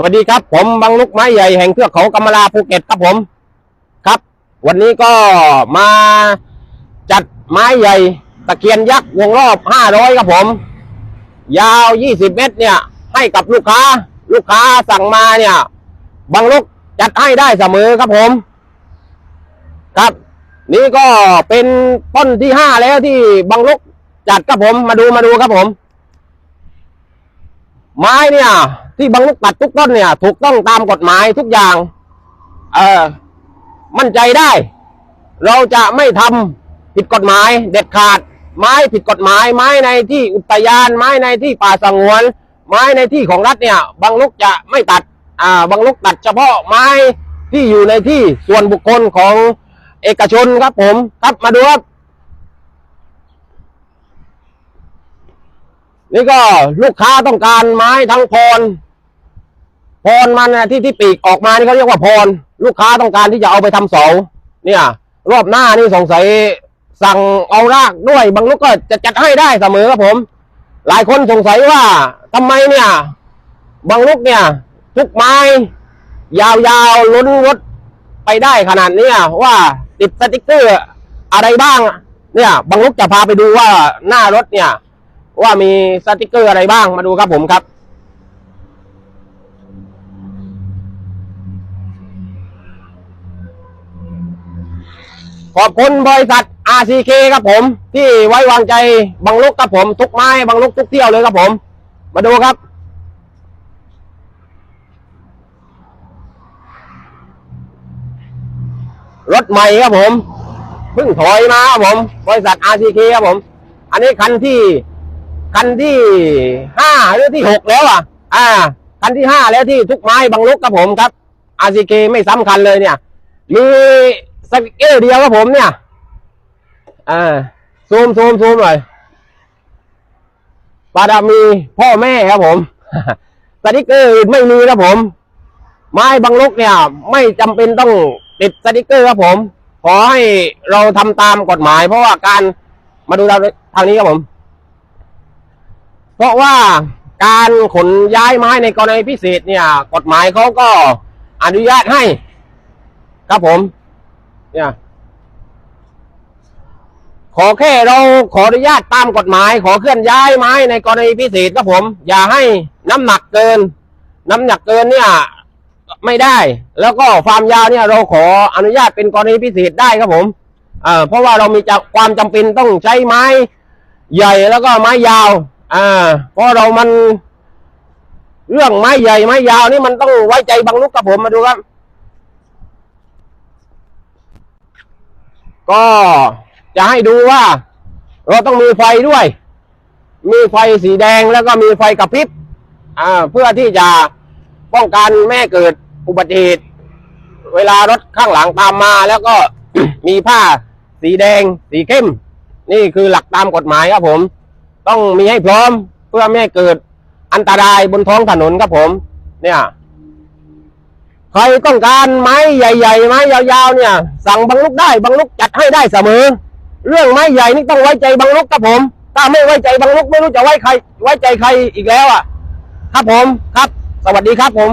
สวัสดีครับ ผมบังลุกไม้ใหญ่แห่งเทือกเขากำมะลาภูเก็ตครับผม ครับ วันนี้ก็มาจัดไม้ใหญ่ ตะเคียนยักษ์วงรอบห้าร้อยครับผม ยาวยี่สิบเมตรเนี่ย ให้กับลูกค้า ลูกค้าสั่งมาเนี่ย บังลุกจัดให้ได้เสมอครับผม ครับ นี่ก็เป็นต้นที่ห้าแล้วที่บังลุกจัดครับผมมาดูมาดูครับผม ไม้เนี่ย ที่บังลุกตัดทุกต้นเนี่ย ถูกต้องตามกฎหมายทุกอย่าง เออมั่นใจได้ เราจะไม่ทำผิดกฎหมายเด็ดขาด ไม้ผิดกฎหมาย ไม้ในที่อุทยาน ไม้ในที่ป่าสงวน ไม้ในที่ของรัฐเนี่ยบังลุกจะไม่ตัด อ่าบังลุกตัดเฉพาะไม้ที่อยู่ในที่ส่วนบุคคลของเอกชนครับผมครับมาดูครับนี่ก็ลูกค้าต้องการไม้ทั้งพร พรมันนะที่ที่ปีกออกมานี่เขาเรียกว่าพร ลูกค้าต้องการที่จะเอาไปทำเสา เนี่ย รอบหน้านี่สงสัยสั่งเอารากด้วยบางลูกก็จะจัดให้ได้เสมอครับผม หลายคนสงสัยว่าทำไมเนี่ย บางลูกเนี่ยทุกไม้ ยาวๆล้นรถไปได้ขนาดเนี้ยว่าติดสติกเกอร์อะไรบ้าง เนี่ยบางลูกจะพาไปดูว่าหน้ารถเนี่ย ว่ามีสติกเกอร์อะไรบ้างมาดูครับผมครับ ขอบคุณบริษัท RCK ครับผม ที่ไว้วางใจบังลุกครับผม ทุกไม้บังลุกทุกเที่ยวเลยครับผม มาดูครับ รถใหม่ครับผมเพิ่งถอยมาครับผม บริษัท RCK ครับผม อันนี้คันที่คันที่ห้าหรือที่หกแล้วอะ อ่า คันที่ห้าแล้วที่ทุกไม้บังลุกครับผมครับ RCK ไม่ซ้ำคันเลยเนี่ยมี สติกเกอร์เดียวครับผมเนี่ยอ่าซูมซูมซูมหน่อยปาดามีพ่อแม่ครับผมสติกเกอร์อื่นไม่มีครับผม ไม้บังลกเนี่ย ไม่จำเป็นต้องติดสติกเกอร์ครับผม ขอให้เราทำตามกฎหมาย เพราะว่าการมาดูทางนี้ครับผม เพราะว่าการขนย้ายไม้ในกรณีพิเศษเนี่ย กฎหมายเขาก็อนุญาตให้ ครับผม เนี่ย ขอแค่เราขออนุญาตตามกฎหมาย ขอเคลื่อนย้ายไม้ในกรณีพิเศษครับผม อย่าให้น้ำหนักเกิน น้ำหนักเกินเนี่ย ไม่ได้ แล้วก็ความยาวเนี่ย เราขออนุญาตเป็นกรณีพิเศษได้ครับผมเอ่าเพราะว่าเรามีความจำเป็นต้องใช้ไม้ใหญ่แล้วก็ไม้ยาว อ่า เพราะเรามัน เรื่องไม้ใหญ่ไม้ยาวนี่มันต้องไว้ใจบางลูกครับผมมาดูครับ ก็จะให้ดูว่า เราต้องมีไฟด้วย มีไฟสีแดงแล้วก็มีไฟกระพริบอ่าเพื่อที่จะป้องกันแม่เกิดอุบัติเหตุเวลารถข้างหลังตามมาแล้วก็มีผ้าสีแดง สีเข้ม นี่คือหลักตามกฎหมายครับผม ต้องมีให้พร้อมเพื่อไม่ให้เกิดอันตรายบนท้องถนนครับผม เนี่ย ใครต้องการไม้ใหญ่ๆไม้ยาวๆเนี่ย สั่งบางลูกได้บางลูกจัดให้ได้เสมอ เรื่องไม้ใหญ่นี่ต้องไว้ใจบางลูกครับผม ถ้าไม่ไว้ใจบางลูกไม่รู้จะไว้ใคร ไว้ใจใครอีกแล้วอะ ครับผมครับ สวัสดีครับผม